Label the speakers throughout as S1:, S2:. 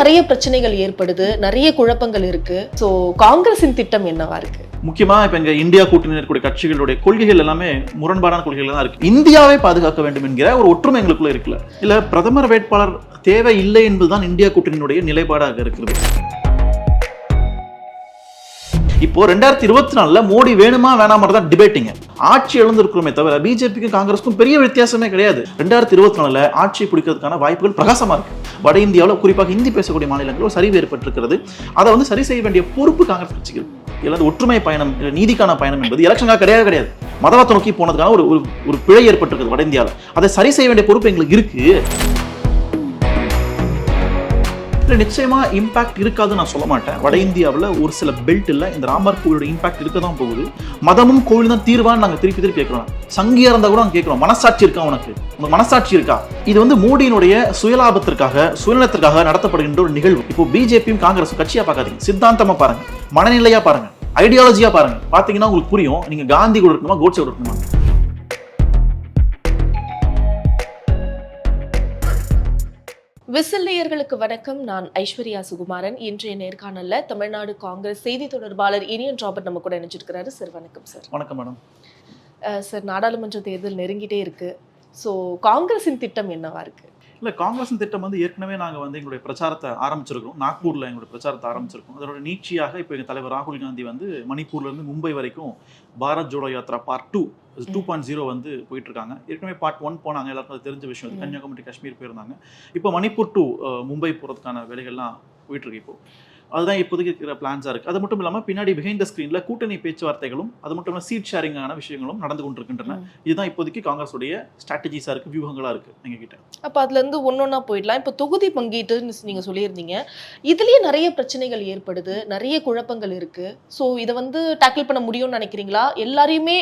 S1: நிறைய பிரச்சனைகள் ஏற்படுது நிறைய குழப்பங்கள் இருக்கு. ஸோ காங்கிரஸின் திட்டம் என்னவா இருக்கு?
S2: முக்கியமா இப்ப இங்க இந்தியா கூட்டணி இருக்கக்கூடிய கட்சிகளுடைய கொள்கைகள் எல்லாமே முரண்பாடான கொள்கைகள் தான் இருக்கு. இந்தியாவை பாதுகாக்க வேண்டும் என்கிற ஒரு ஒற்றுமை எங்களுக்குள்ள இருக்குல்ல. இல்ல பிரதமர் வேட்பாளர் தேவை இல்லை என்பதுதான் இந்தியா கூட்டணியினுடைய நிலைப்பாடாக இருக்கிறது. இப்போ ரெண்டாயிரத்தி இருபத்தி நாலுல மோடி வேணுமா வேணாம தான் டிபேட்டிங்க ஆட்சி எழுந்திருக்கிறோமே தவிர பிஜேபிக்கும் காங்கிரஸுக்கும் பெரிய வித்தியாசமே கிடையாது. ரெண்டாயிரத்தி இருபத்தி நாலுல ஆட்சி பிடிக்கிறதுக்கான வாய்ப்புகள் பிரகாசமா இருக்கு. வட இந்தியாவில் குறிப்பாக ஹிந்தி பேசக்கூடிய மாநிலங்களில் சரிவு ஏற்பட்டிருக்கிறது. அதை வந்து சரி செய்ய வேண்டிய பொறுப்பு காங்கிரஸ் கட்சிகள் இல்லாத ஒற்றுமை பயணம் நீதிக்கான பயணம் என்பது எலெக்ஷனாக கிடையாது கிடையாது. மதவாத்த நோக்கி போனதுக்கான ஒரு ஒரு- ஒரு பிழை ஏற்பட்டிருக்குது வட இந்தியாவில். அதை சரி செய்ய வேண்டிய பொறுப்பு எங்களுக்கு இருக்கு. இதுல நிச்சயமா இம்பாக்ட் இருக்காதுன்னு நான் சொல்ல மாட்டேன். வட இந்தியாவில் ஒரு சில பெல்ட்டில் இந்த ராமர் கோவிலோட இம்பாக்ட் இருக்க தான் போகுது. மதமும் கோவில் தான் தீர்வான்னு நாங்கள் திருப்பி திருப்பி கேட்குறோம். சங்கியாக இருந்தால் கூட நாங்க கேட்குறோம். மனசாட்சி இருக்கா உனக்கு? உனக்கு மனசாட்சி இருக்கா? இது வந்து மோடியினுடைய சுயலாபத்திற்காக சுயநலத்திற்காக நடத்தப்படுகின்ற ஒரு நிகழ்வு. இப்போ பிஜேபியும் காங்கிரஸும் கட்சியாக பார்க்காதீங்க. சித்தாந்தமாக பாருங்க. மனநிலையா பாருங்க. ஐடியாலஜியாக பாருங்க. பார்த்தீங்கன்னா உங்களுக்கு புரியும். நீங்கள் காந்தி கூட இருக்கணுமா கோட்சே கூட இருக்கணுமா?
S1: விசில் நேயர்களுக்கு வணக்கம். நான் ஐஸ்வர்யா சுகுமாரன். இன்றைய நேர்காணல்ல தமிழ்நாடு காங்கிரஸ் செய்தி தொடர்பாளர் இனியன் ராபர்ட் நம்ம கூட இணைஞ்சிருக்கிறாரு. சார் வணக்கம் சார்.
S2: வணக்கம் மேடம்.
S1: சார் நாடாளுமன்ற தேர்தல் நெருங்கிட்டே இருக்கு. ஸோ காங்கிரஸின் திட்டம் என்னவா இருக்கு?
S2: இல்ல காங்கிரஸின் திட்டம் வந்து ஏற்கனவே நாங்க வந்து எங்களுடைய பிரச்சாரத்தை ஆரம்பிச்சிருக்கோம் நாக்பூர்ல எங்களுடைய பிரச்சாரத்தை ஆரம்பிச்சிருக்கோம் அதோட நீட்சியாக இப்போ எங்க தலைவர் ராகுல் காந்தி வந்து மணிப்பூர்ல இருந்து மும்பை வரைக்கும் Bharat Jodo Yatra part two two point zero வந்து போயிட்டு இருக்காங்க ஏற்கனவே பார்ட் ஒன் போனாங்க எல்லாருக்கும் தெரிஞ்ச விஷயம். கன்னியாகுமரி காஷ்மீர் போயிருந்தாங்க. இப்போ மணிப்பூர் டு மும்பை போறதுக்கான வேலைகள்லாம் போயிட்டு இருக்கு இப்போ. அதுதான் இப்போதைக்கு இருக்கிற பிளான்ஸாக இருக்குது அது மட்டும் இல்லாமல் பின்னாடி பிஹைண்ட் த ஸ்க்ரீனில் கூட்டணி பேச்சுவார்த்தைகளும் அது மட்டும் இல்லாமல் சீட் ஷேரிங்கான விஷயங்களும் நடந்து கொண்டிருக்கின்றன. இதுதான் இப்போதைக்கு காங்கிரஸுடைய ஸ்ட்ராட்டஜிஸாக இருக்குது வியூகங்களாக இருக்குது எங்ககிட்ட
S1: அப்ப அதுல இருந்து ஒன்னொன்னா போயிடலாம். இப்போ தொகுதி பங்கீட்டுன்னு நீங்க சொல்லியிருந்தீங்க. இதுலயே நிறைய பிரச்சனைகள் ஏற்படுது நிறைய குழப்பங்கள் இருக்கு. ஸோ இதை வந்து டேக்கிள் பண்ண முடியும்னு நினைக்கிறீங்களா? எல்லாரையுமே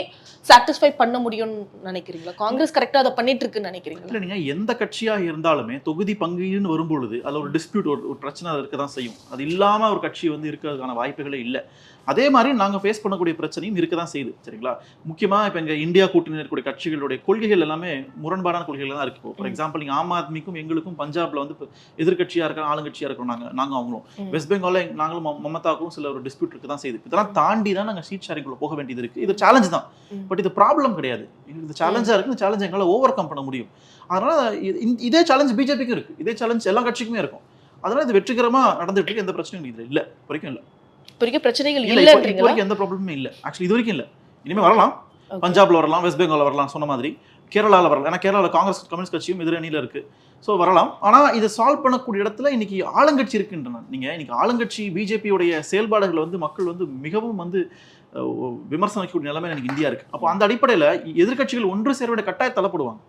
S1: சாட்டிஸ்ஃபை பண்ண முடியும்னு நினைக்கிறீங்களா? காங்கிரஸ் கரெக்டா அதை பண்ணிட்டு இருக்குன்னு நினைக்கிறீங்களா?
S2: இல்லை நீங்கள் எந்த கட்சியாக இருந்தாலுமே தொகுதி பங்கீடுன்னு வரும்பொழுது அதில் ஒரு டிஸ்பியூட் ஒரு ஒரு பிரச்சனை இருக்க தான் செய்யும். அது இல்லாமல் ஒரு கட்சி வந்து இருக்கிறதுக்கான வாய்ப்புகளே இல்லை. அதே மாதிரி நாங்கள் ஃபேஸ் பண்ணக்கூடிய பிரச்சனையும் இருக்க தான் செய்யுது சரிங்களா? முக்கியமாக இப்போ எங்கள் இந்தியா கூட்டணியில் இருக்கக்கூடிய கட்சிகளுடைய கொள்கைகள் எல்லாமே முரண்பாடான கொள்கைகள் தான் இருக்கு. ஃபார். எக்ஸாம்பிள் நீங்கள் ஆம் ஆத்மிக்கும் எங்களுக்கும் பஞ்சாப்ல வந்து எதிர்கட்சியாக இருக்கிற ஆளுங்கட்சியாக இருக்கிறோம் நாங்கள் நாங்கள் அவங்களும். வெஸ்ட் பெங்காலில் நாங்களும் மம- மமதாவுக்கும் சில ஒரு டிஸ்பியூட் இருக்க தான் செய்யுது. இதெல்லாம் தாண்டி தான் நாங்கள் சீட் ஷேரிங்குள்ள போக வேண்டியது இருக்குது இது சேலஞ்ச் தான். பட் இது ப்ராப்ளம் கிடையாது. இது சேலஞ்சாக இருக்குது இந்த சேலஞ்ச் எங்களால் ஓவர் கம் பண்ண முடியும். அதனால இது- இந்த- சேலஞ்ச் பிஜேபிக்கும் இருக்கு. இதே சேலஞ்ச் எல்லா கட்சிக்குமே இருக்கும். அதனால இது வெற்றிகரமா நடந்துட்டு இருக்கு. எந்த பிரச்சனையும் இதுல இல்ல. வரைக்கும் இல்ல.
S1: வரைக்கும் பிரச்சனைகள்
S2: இல்ல இப்போ- வரைக்கும் எந்த ப்ராப்ளமுமே இல்ல. ஆக்சுவலி இது வரைக்கும் இல்ல. இனிமே வரலாம். பஞ்சாப்ல வரலாம் வெஸ்ட் பெங்கால் வரலாம் சொன்ன மாதிரி. கேரளால வரலாம். ஏன்னா கேரளால காங்கிரஸ் கம்யூனிஸ்ட் கட்சியும் எதிரணியில இருக்கு. ஸோ வரலாம். ஆனா இதை சால்வ் பண்ணக்கூடிய இடத்துல இன்னைக்கு ஆளுங்கட்சி இருக்குன்றன நீங்க இன்னைக்கு ஆளுங்கட்சி பிஜேபியுடைய செயல்பாடுகள் வந்து மக்கள் வந்து மிகவும் வந்து விமர்சனிக்கக்கூடிய நிலைமை எனக்கு இந்தியா இருக்கு. அப்போ அந்த அடிப்படையில எதிர்க்கட்சிகள் ஒன்று சேர வேண்டிய கட்டாயம் தள்ளப்படுவாங்க.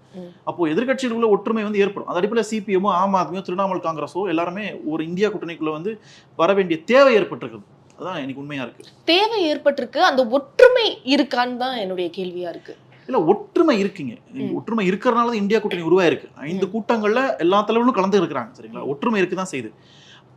S2: அப்போ எதிர்க்கட்சிகளுக்குள்ள ஒற்றுமை வந்து ஏற்படும். அந்த அடிப்படையில் சிபிஎம்மோ ஆம் ஆத்மியோ திரிணாமுல் காங்கிரஸோ எல்லாருமே ஒரு இந்தியா கூட்டணிக்குள்ள வந்து வர வேண்டிய தேவை ஏற்பட்டிருக்குது. அதான் எனக்கு உண்மையா இருக்கு.
S1: தேவை ஏற்பட்டிருக்கு. அந்த ஒற்றுமை இருக்கான்னு தான் என்னுடைய கேள்வியா இருக்கு.
S2: இல்ல ஒற்றுமை இருக்குங்க. ஒற்றுமை இருக்கிறனால தான் இந்தியா கூட்டணி உருவாயிருக்கு. ஐந்து கூட்டங்கள்ல எல்லா தலைவர்களும் கலந்து இருக்கிறாங்க சரிங்களா? ஒற்றுமை இருக்கு தான் செய்யுது.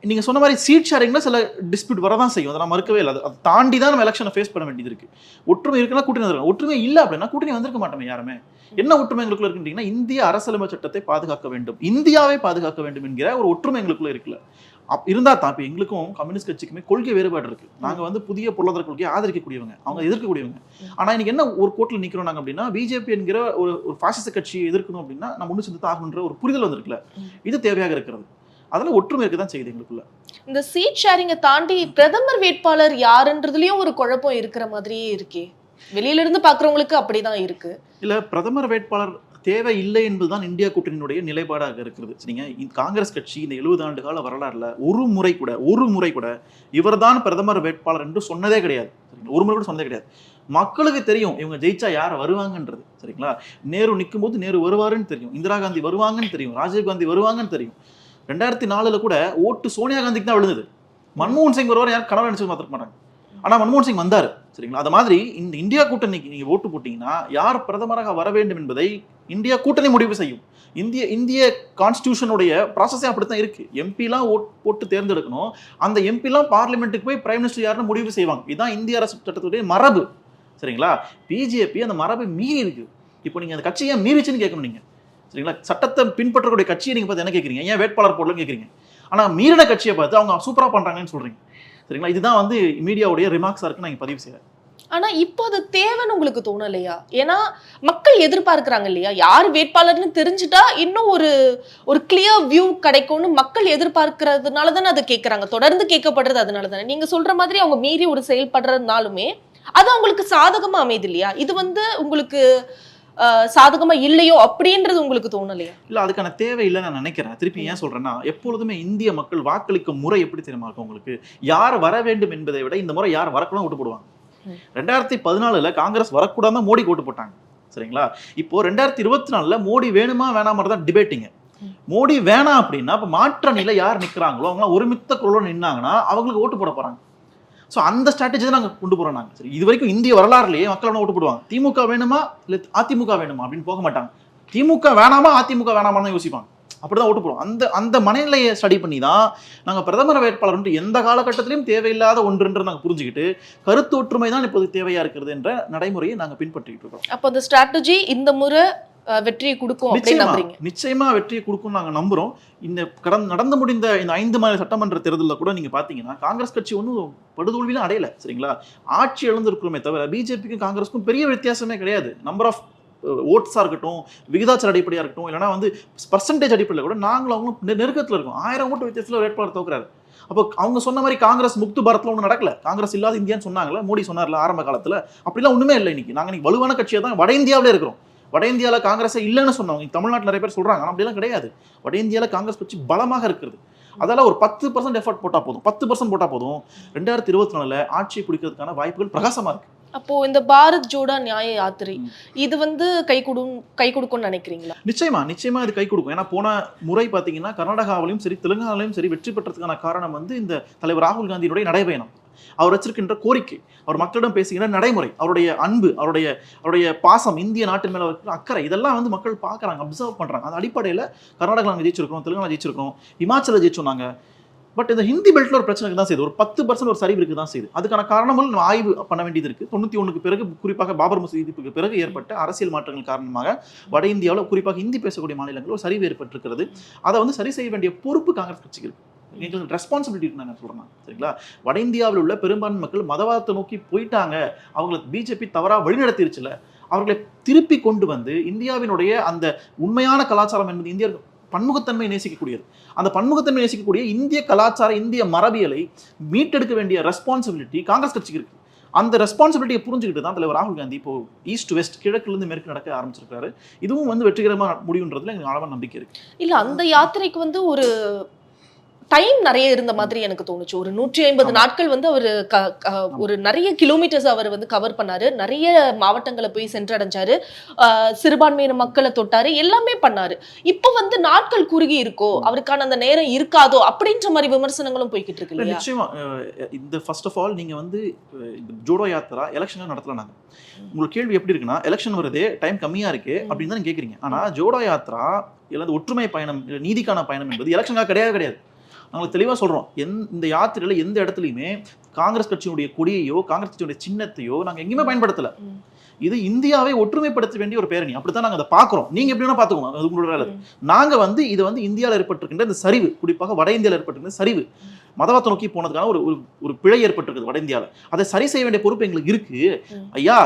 S2: நீங்கள் சொன்ன மாதிரி சீட் ஷேரிங்னா சில டிஸ்பியூட் வரதான் செய்யும். அதை நான் மறுக்கவே இல்லை. அது- அதை தாண்டி தான் நம்ம எலெக்ஷனை ஃபேஸ் பண்ண வேண்டியது இருக்குது ஒற்றுமை இருக்குன்னா கூட்டணி வந்துருக்கும் ஒற்றுமை இல்லை அப்படின்னா கூட்டணி வந்திருக்க மாட்டோமே யாருமே. என்ன ஒற்றுமை எங்களுக்குள்ள இருக்குன்றீங்கன்னா இந்திய அரசியலமைப்பு சட்டத்தை பாதுகாக்க வேண்டும். இந்தியாவை பாதுகாக்க வேண்டும் என்கிற ஒரு ஒற்றுமை எங்களுக்குள்ள இருக்குல்ல. அப் இருந்தால் தான் இப்போ எங்களுக்கும் கம்யூனிஸ்ட் கட்சிக்குமே கொள்கை வேறுபாடு இருக்குது நாங்கள் வந்து புதிய பொருளாதார கொள்கையை ஆதரிக்கக்கூடியவங்க. அவங்க எதிர்க்கக்கூடியவங்க. ஆனால் இன்னைக்கு என்ன ஒரு கோட்டில் நிற்கிறோம் நாங்கள் அப்படின்னா பிஜேபி என்கிற ஒரு ஒரு பாசிச கட்சியை எதிர்க்கணும் அப்படின்னா நம்ம ஒன்று சேர்ந்து ஆகணுன்ற ஒரு புரிதல் வந்திருக்குல்ல. இது தேவையாக இருக்கிறது. அதெல்லாம் ஒற்றுமை இருக்க தான் செய்யுது எங்களுக்குள்ள.
S1: இந்த சீட் ஷேரிங்கை தாண்டி பிரதமர் வேட்பாளர் யாருன்றதுலயும் ஒரு குழப்பம் இருக்கிற மாதிரியே இருக்கே. வெளியில இருந்து பாக்குறவங்களுக்கு அப்படிதான் இருக்கு.
S2: இல்ல பிரதமர் வேட்பாளர் தேவை இல்லை என்பதுதான் இந்தியா கூட்டணியினுடைய நிலைப்பாடாக இருக்கிறது. சரிங்க? காங்கிரஸ் கட்சி இந்த எழுபது ஆண்டு கால வரலாறுல ஒரு முறை கூட ஒரு முறை கூட இவர்தான் பிரதமர் வேட்பாளர் என்று சொன்னதே கிடையாது. ஒரு முறை கூட சொன்னதே கிடையாது. மக்களுக்கு தெரியும் இவங்க ஜெயிச்சா யார் வருவாங்கன்றது. சரிங்களா? நேரு நிற்கும் போது நேரு வருவாருன்னு தெரியும். இந்திரா காந்தி வருவாங்கன்னு தெரியும். ராஜீவ் காந்தி வருவாங்கன்னு தெரியும். ரெண்டாயிரத்தி நாலுல கூட ஓட்டு சோனியா காந்திக்கு தான் விழுந்தது. மன்மோகன் சிங் வருவார் யாரும் கடவுள் நினைச்சு பார்த்துக்க மாட்டாங்க. ஆனா மன்மோகன் சிங் வந்தாரு சரிங்களா? அது மாதிரி இந்த இந்தியா கூட்டணிக்கு நீங்க ஓட்டு போட்டீங்கன்னா யார் பிரதமராக வர வேண்டும் என்பதை இந்தியா கூட்டணி முடிவு செய்யும். இந்திய இந்திய கான்ஸ்டியூஷனுடைய ப்ராசஸே அப்படித்தான் இருக்கு. எம்பிலாம் ஓட் போட்டு தேர்ந்தெடுக்கணும். அந்த எம்பிலாம் பார்லிமெண்ட்டுக்கு போய் பிரைம் மினிஸ்டர் யாருன்னு முடிவு செய்வாங்க. இதுதான் இந்திய அரசு சட்டத்துடைய மரபு சரிங்களா? பிஜேபி அந்த மரபை மீறி இருக்கு. இப்போ நீங்க அந்த கட்சியை மீறிச்சுன்னு கேட்கணும் நீங்க. சரிங்களா? சட்டத்தை பின்பற்றக்கூடிய கட்சியை நீங்கள் பார்த்து என்ன கேட்குறீங்க? ஏன் வேட்பாளர் போடலன்னு கேட்குறீங்க? ஆனால் மீறின கட்சியை பார்த்து அவங்க சூப்பராக பண்ணுறாங்கன்னு சொல்கிறீங்க சரிங்களா? இதுதான் வந்து மீடியாவுடைய ரிமார்க்ஸாக இருக்குன்னு நான் பதிவு செய்வேன்
S1: ஆனா இப்போ அது தேவைன்னு உங்களுக்கு தோணலையா? ஏன்னா மக்கள் எதிர்பார்க்கிறாங்க இல்லையா? யார் வேட்பாளர்னு தெரிஞ்சுட்டா இன்னும் ஒரு ஒரு கிளியர் வியூ கிடைக்கும்னு மக்கள் எதிர்பார்க்கறதுனால தானே அதை கேட்கறாங்க. தொடர்ந்து கேட்கப்படுறது அதனால தானே. நீங்க சொல்ற மாதிரி அவங்க மீறி ஒரு செயல்படுறதுனாலுமே அது அவங்களுக்கு சாதகமா அமையுது இல்லையா இது வந்து உங்களுக்கு சாதகமா இல்லையோ அப்படின்றது உங்களுக்கு தோணலையா?
S2: இல்ல அதுக்கான தேவை நான் நினைக்கிறேன். திருப்பி ஏன் சொல்றேன்னா எப்பொழுதுமே இந்திய மக்கள் வாக்களிக்கும் முறை எப்படி தெரியுமா இருக்கும் உங்களுக்கு? யார் வர வேண்டும் என்பதை விட இந்த முறை யார் வரக்கூடாது ஓட்டு போடுவாங்க. ரெண்டாயிரத்தி பதினாலுல காங்கிரஸ் வரக்கூடாது மோடி ஓட்டு போட்டாங்க. சரிங்களா? இப்போ ரெண்டாயிரத்தி இருபத்தி நாலுல மோடி வேணுமா வேணாமா தான் டிபேட்டிங்க. மோடி வேணாம் அப்படின்னா இப்ப மாற்று அணியில யார் நிக்கிறாங்களோ அவங்க ஒருமித்த குரலோட நின்னாங்கன்னா அவங்களுக்கு ஓட்டு போட போறாங்க. ஸோ அந்த ஸ்ட்ராட்டஜி தான் நாங்கள் கொண்டு போகிறோம் நாங்கள் சரி இது வரைக்கும் இந்திய வரலாறுலேயே மக்கள் ஓட்டு போடுவாங்க திமுக வேணுமா? இல்லை அதிமுக வேணுமா? அப்படின்னு போக மாட்டாங்க. திமுக வேணாமா? அதிமுக வேணாமா தான் யோசிப்பாங்க. அப்படிதான் ஓட்டு போடுவோம் அந்த அந்த மனநிலையை ஸ்டடி பண்ணி தான் நாங்கள் பிரதமர் வேட்பாளர் வந்து எந்த காலகட்டத்திலையும் தேவையில்லாத ஒன்றுன்ற நாங்கள் புரிஞ்சுக்கிட்டு கருத்து ஒற்றுமை தான் இப்போது தேவையா இருக்கிறது என்ற நடைமுறையை நாங்கள் பின்பற்றிட்டு இருக்கோம்
S1: அப்போ அந்த ஸ்ட்ராட்டஜி இந்த முறை வெற்றியை கொடுக்கும்
S2: நிச்சயமா நிச்சயமா வெற்றியை கொடுக்கும் நாங்க நம்புறோம். இந்த கடந்த நடந்து முடிந்த இந்த ஐந்து மாநில சட்டமன்ற தேர்தலில் கூட நீங்க பாத்தீங்கன்னா காங்கிரஸ் கட்சி ஒன்றும் படுதோல்வியிலும் அடையல சரிங்களா? ஆட்சி இழந்திருக்கிறோமே தவிர பிஜேபிக்கும் காங்கிரஸ்க்கும் பெரிய வித்தியாசமே கிடையாது. நம்பர் ஆஃப் ஓட்ஸாக இருக்கட்டும் விகிதாச்சார அடிப்படையாக இருக்கட்டும் இல்லைனா வந்து பர்சன்டேஜ் அடிப்படையில் கூட நாங்களும் அவங்களும் நெருக்கத்துல இருக்கோம். ஆயிரம் ஓட்டு வித்தியாசத்தில் வேட்பாளர் தோக்குறாரு. அப்போ அவங்க சொன்ன மாதிரி காங்கிரஸ் முக்து பாரத்ல ஒன்றும் நடக்கல. காங்கிரஸ் இல்லாத இந்தியான்னு சொன்னாங்களே மோடி சொன்னார்ல ஆரம்ப காலத்துல. அப்படிலாம் ஒண்ணுமே இல்லை இன்னைக்கு. நாங்க இன்னைக்கு வலுவான கட்சியாக தான் வட இந்தியாவிலே இருக்கிறோம். வட இந்தியால காங்கிரஸே இல்லைன்னு சொன்னவங்க. தமிழ்நாட்டுல நிறைய பேர் சொல்றாங்க. ஆனா அப்படிலாம் கிடையாது. வட இந்தியால காங்கிரஸ் கட்சி பலமாக இருக்கிறது. அதெல்லாம் ஒரு பத்து பர்சன்ட் எஃபர்ட் போட்டா போதும். பத்து பர்சன்ட் போட்டா போதும். ரெண்டாயிரத்தி இருபத்தி நாலுல ஆட்சி பிடிக்கிறதுக்கான வாய்ப்புகள் பிரகாசமா இருக்கு.
S1: அப்போ இந்த பாரத் ஜோடா நியாய யாத்திரை. இது வந்து கை கொடும் கை கொடுக்கும்னு நினைக்கிறீங்களா?
S2: நிச்சயமா நிச்சயமா இது கை கொடுக்கும். ஏன்னா போன முறை பாத்தீங்கன்னா கர்நாடகாவிலும் சரி தெலுங்கானாலையும் சரி வெற்றி பெற்றதுக்கான காரணம் வந்து இந்த தலைவர் ராகுல் காந்தியினுடைய நடைபயணம். அவர் வச்சிருக்கின்ற கோரிக்கை அவர் மக்களிடம் பேசுகின்ற நடைமுறை அவருடைய அன்பு அவருடைய அவருடைய பாசம் இந்திய நாட்டின் மேல இருக்கிற அக்கறை இதெல்லாம் வந்து மக்கள் பார்க்கறாங்க அப்சர்வ் பண்றாங்க. அந்த அடிப்படையில கர்நாடகா நாங்கள் ஜெயிச்சிருக்கோம் தெலுங்கானா ஜெயிச்சிருக்கோம் இமாச்சல ஜெயிச்சோம் நாங்கள் பட் இந்த ஹிந்தி பெல்ட்ல ஒரு பிரச்சனை தான் செய்யுது. ஒரு பத்து பர்சன்ட் ஒரு சரிவு தான் செய்யுது. அதுக்கான காரணமும் நம்ம ஆய்வு பண்ண வேண்டியது இருக்கு. தொண்ணூத்தி ஒண்ணுக்கு பிறகு குறிப்பாக பாபர் மசூதிக்கு பிறகு ஏற்பட்ட அரசியல் மாற்றங்கள் காரணமாக வட இந்தியாவில் குறிப்பாக ஹிந்தி பேசக்கூடிய மாநிலங்கள் ஒரு சரிவு ஏற்பட்டிருக்கிறது. அதை வந்து சரி செய்ய வேண்டிய பொறுப்பு காங்கிரஸ் கட்சிக்கு இருக்கு. எங்களுக்கு ரெஸ்பான்சிபிலிட்டி இருக்கு நான் சரிங்களா? வட இந்தியாவில் உள்ள பெரும்பான்மை மக்கள் மதவாதத்தை நோக்கி போயிட்டாங்க. அவங்களை பிஜேபி தவறாக வழிநடத்திருச்சுல. அவர்களை திருப்பி கொண்டு வந்து இந்தியாவினுடைய அந்த உண்மையான கலாச்சாரம் என்பது இந்தியர் பன்முகத்தன்மை நேசிக்கக்கூடியது. அந்த பன்முகத்தன்மை நேசிக்கக்கூடிய இந்திய கலாச்சார இந்திய மரபியலை மீட்டெடுக்க வேண்டிய ரெஸ்பான்சிபிலிட்டி காங்கிரஸ் கட்சிக்கு இருக்கு. அந்த ரெஸ்பான்சிபிலிட்டியை புரிஞ்சுக்கிட்டு தான் தலைவர் ராகுல் காந்தி இப்போ ஈஸ்ட் வெஸ்ட் கிழக்குலேருந்து மேற்கு நடக்க ஆரம்பிச்சிருக்காரு. இதுவும் வந்து வெற்றிகரமாக முடியுன்றதுல எனக்கு ஆழமான நம்பிக்கை இருக்கு.
S1: இல்லை அந்த யாத்திரைக்கு வந்து ஒரு டைம் நிறைய இருந்த மாதிரி எனக்கு தோணுச்சு. ஒரு நூற்றி ஐம்பது. நாட்கள் வந்து அவர் ஒரு நிறைய கிலோமீட்டர்ஸ் அவர் வந்து கவர் பண்ணாரு. நிறைய மாவட்டங்களை போய் சென்றடைஞ்சாரு. சிறுபான்மையின மக்களை தொட்டாரு. எல்லாமே பண்ணாரு. இப்போ வந்து நாட்கள் குறுகி இருக்கோ அவருக்கான அந்த நேரம் இருக்காதோ அப்படின்ற மாதிரி விமர்சனங்களும் போய்கிட்டு இருக்கு
S2: நிச்சயமா. இந்த ஃபர்ஸ்ட் ஆஃப் ஆல் நீங்க வந்து ஜோடோ யாத்திரா எலெக்ஷன் நடத்தல நாங்க. உங்களுக்கு கேள்வி எப்படி இருக்குன்னா எலெக்ஷன் வருது டைம் கம்மியா இருக்கு அப்படின்னு தான் கேக்குறீங்க. ஆனா ஜோடோ யாத்திரா இல்ல இந்த ஒற்றுமை பயணம் நீதிக்கான பயணம் என்பது எலெக்ஷனுக்காக கிடையாது கிடையாது. நாங்கள் தெளிவா சொல்றோம். எந் இந்த யாத்திரையில எந்த இடத்துலையுமே காங்கிரஸ் கட்சியினுடைய கொடியையோ காங்கிரஸ் கட்சியுடைய சின்னத்தையோ நாங்க எங்கேயுமே பயன்படுத்தல. இது இந்தியாவை ஒற்றுமைப்படுத்த வேண்டிய ஒரு பேரணி. அப்படித்தான் நாங்க அதை பாக்குறோம் நீங்க எப்படி வேணா பாத்துக்கோங்க அது உங்களோட வேலை.
S1: ம்.
S2: நாங்க வந்து இது வந்து இந்தியாவில் ஏற்பட்டிருக்கின்ற இந்த சரிவு குறிப்பாக வட இந்தியாவில் ஏற்பட்டிருக்கின்ற சரிவு மதவாத்தை நோக்கி போனதுக்கான ஒரு ஒரு- பிழை ஏற்பட்டிருக்குது வட இந்தியாவில் அதை சரி செய்ய வேண்டிய பொறுப்பு எங்களுக்கு இருக்கு. ஐயா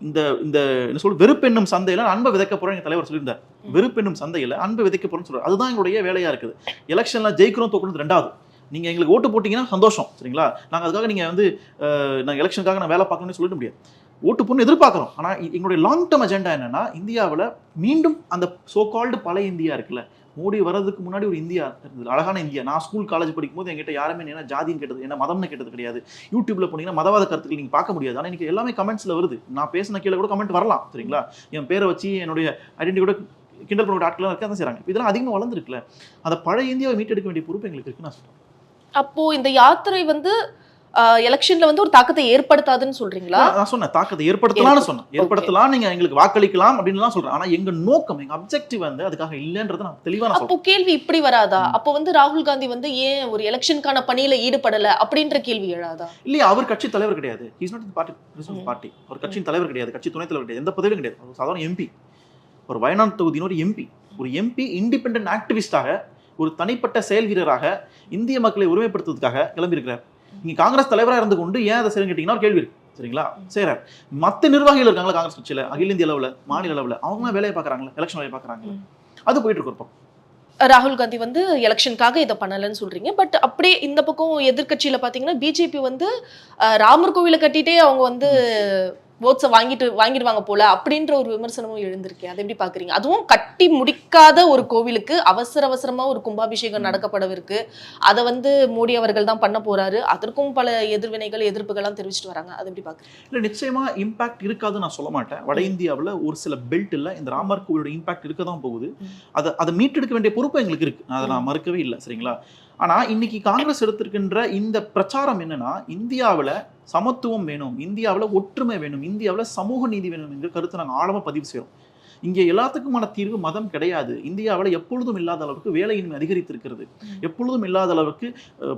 S2: இந்த இந்த என்ன சொல்ல வெறுப்பெண்ணும் சந்தையில அன்பை விதைக்க போறோம் எங்க தலைவர் சொல்லியிருந்தார். வெறுப்பெண்ணும் சந்தையில அன்பை விதைக்க போறோம்னு சொல்றாரு. அதுதான் எங்களுடைய வேலையா இருக்குது. எலெக்ஷன்ல ஜெயிக்கிறோம் தோக்கணும் ரெண்டாவது. நீங்க எங்களுக்கு ஓட்டு போட்டீங்கன்னா சந்தோஷம் சரிங்களா? நாங்க அதுக்காக நீங்க வந்து அஹ், நாங்க எலெக்ஷனுக்காக நான் வேலை பார்க்கணும்னு சொல்லிட முடியாது. ஓட்டு போன்னு எதிர்பார்க்குறோம். ஆனா எ- எங்களுடைய லாங் டேர்ம் அஜெண்டா என்னன்னா இந்தியாவுல மீண்டும் அந்த சோ கால்டு பழைய இந்தியா இருக்குல்ல மோடி வர்றதுக்கு முன்னாடி ஒரு இந்தியா இருந்தது. அழகான இந்தியா. நான் ஸ்கூல் காலேஜ் படிக்கும்போது என்கிட்ட யாருமே என்ன ஜாதின்னு கேட்டது என்ன மதம்னு கேட்டது கிடையாது. யூடியூப்ல போனீங்கன்னா மதவாத கருத்துக்கள் நீங்க பார்க்க முடியாது. ஆனால் இன்னைக்கு எல்லாமே கமெண்ட்ஸ்ல வருது. நான் பேசின கீழே கூட கமெண்ட் வரலாம் சரிங்களா? என் பேரை வச்சு என்னுடைய ஐடென்டி கூட கிண்டல் பண்ண ஆட்கள்லாம் இருக்க தான் செய்றாங்க. இதெல்லாம் அதிகமாக வளர்ந்துருக்குல்ல. அந்த பழைய இந்தியாவை மீட்டெடுக்க வேண்டிய பொறுப்பு எங்களுக்கு இருக்குன்னு நான் சொல்றேன்.
S1: அப்போ இந்த யாத்திரை வந்து எலெக்ஷன்ல வந்து ஒரு தாக்கத்தை ஏற்படுத்தாதுன்னு சொல்றீங்களா?
S2: நான் சொன்னேன். தாக்கத்தை ஏற்படுத்தலாம்னு சொன்னேன். ஏற்படுத்தலாம் நீங்க எங்களுக்கு வாக்களிக்கலாம் அப்படின்னு சொல்றேன். ஆனா எங்க நோக்கம் எங்க அப்ஜெக்டிவ் வந்து அதுக்காக இல்லைன்றதை நான் தெளிவா
S1: அப்போ கேள்வி இப்படி வராதா. அப்போ வந்து ராகுல் காந்தி வந்து ஏன் ஒரு எலெக்ஷனுக்கான பணியில ஈடுபடல அப்படின்ற கேள்வி எழாதா?
S2: இல்லையா அவர் கட்சி தலைவர் கிடையாது. Is not party. பார்ட்டி அவர் கட்சியின் தலைவர் கிடையாது. கட்சி துணைத் தலைவர் கிடையாது. எந்த பதவியும் கிடையாது. சாதாரண எம்பி ஒரு வயநாடு தொகுதியின் ஒரு எம்பி ஒரு எம்பி இண்டிபெண்டன்ட் ஆக்டிவிஸ்டாக ஒரு தனிப்பட்ட செயல் வீரராக இந்திய மக்களை உரிமைப்படுத்துவதற்காக கிளம்பியிருக்கிறார். நீங்க காங்கிரஸ் தலைவராக இருந்து கொண்டு ஏன் அதை செய்யணும் கேட்டீங்கன்னா ஒரு கேள்வி இருக்கு. சரிங்களா? செய்கிறார் மற்ற நிர்வாகிகள் இருக்காங்களா காங்கிரஸ் கட்சியில? அகில இந்திய அளவுல மாநில அளவுல அவங்களாம் வேலையை பார்க்கறாங்களா? எலெக்ஷன் வேலையை பார்க்கறாங்களா? அது போயிட்டு இருக்கு பக்கம்.
S1: ராகுல் காந்தி வந்து எலெக்ஷனுக்காக இதை பண்ணலன்னு சொல்றீங்க. பட் அப்படியே இந்த பக்கம் எதிர்க்கட்சியில பாத்தீங்கன்னா பிஜேபி வந்து ராமர் கோவிலை கட்டிட்டே அவங்க வந்து ஓட்ஸை வாங்கிட்டு வாங்கிடுவாங்க போல அப்படின்ற ஒரு விமர்சனமும் எழுந்திருக்கு. அதை எப்படி பாக்குறீங்க? அதுவும் கட்டி முடிக்காத ஒரு கோவிலுக்கு அவசர அவசரமா ஒரு கும்பாபிஷேகம் நடக்கப்படவிருக்கு. அதை வந்து மோடி அவர்கள் தான் பண்ண போறாரு. அதற்கும் பல எதிர்வினைகள் எதிர்ப்புகள்லாம் தெரிவிச்சிட்டு வராங்க. அதை எப்படி பாக்குறீங்க?
S2: இல்ல நிச்சயமா இம்பாக்ட் இருக்காதுன்னு நான் சொல்ல மாட்டேன். வட இந்தியாவுல ஒரு சில பெல்ட் இல்ல இந்த ராமர் கோவிலோட இம்பாக்ட் இருக்க தான் போகுது. அதை அதை மீட்டெடுக்க வேண்டிய பொறுப்பு எங்களுக்கு இருக்கு. அதை நான் மறுக்கவே இல்லை சரிங்களா? ஆனா இன்னைக்கு காங்கிரஸ் எடுத்திருக்கின்ற இந்த பிரச்சாரம் என்னன்னா இந்தியாவுல சமத்துவம் வேணும் இந்தியாவுல ஒற்றுமை வேணும் இந்தியாவுல சமூக நீதி வேணும் என்ற கருத்தை நாங்க ஆழமா பதிவு செய்றோம். இங்கே எல்லாத்துக்குமான தீர்வு மதம் கிடையாது. இந்தியாவில் எப்பொழுதும் இல்லாத அளவுக்கு வேலையின்மை அதிகரித்திருக்கிறது. எப்பொழுதும் இல்லாத அளவுக்கு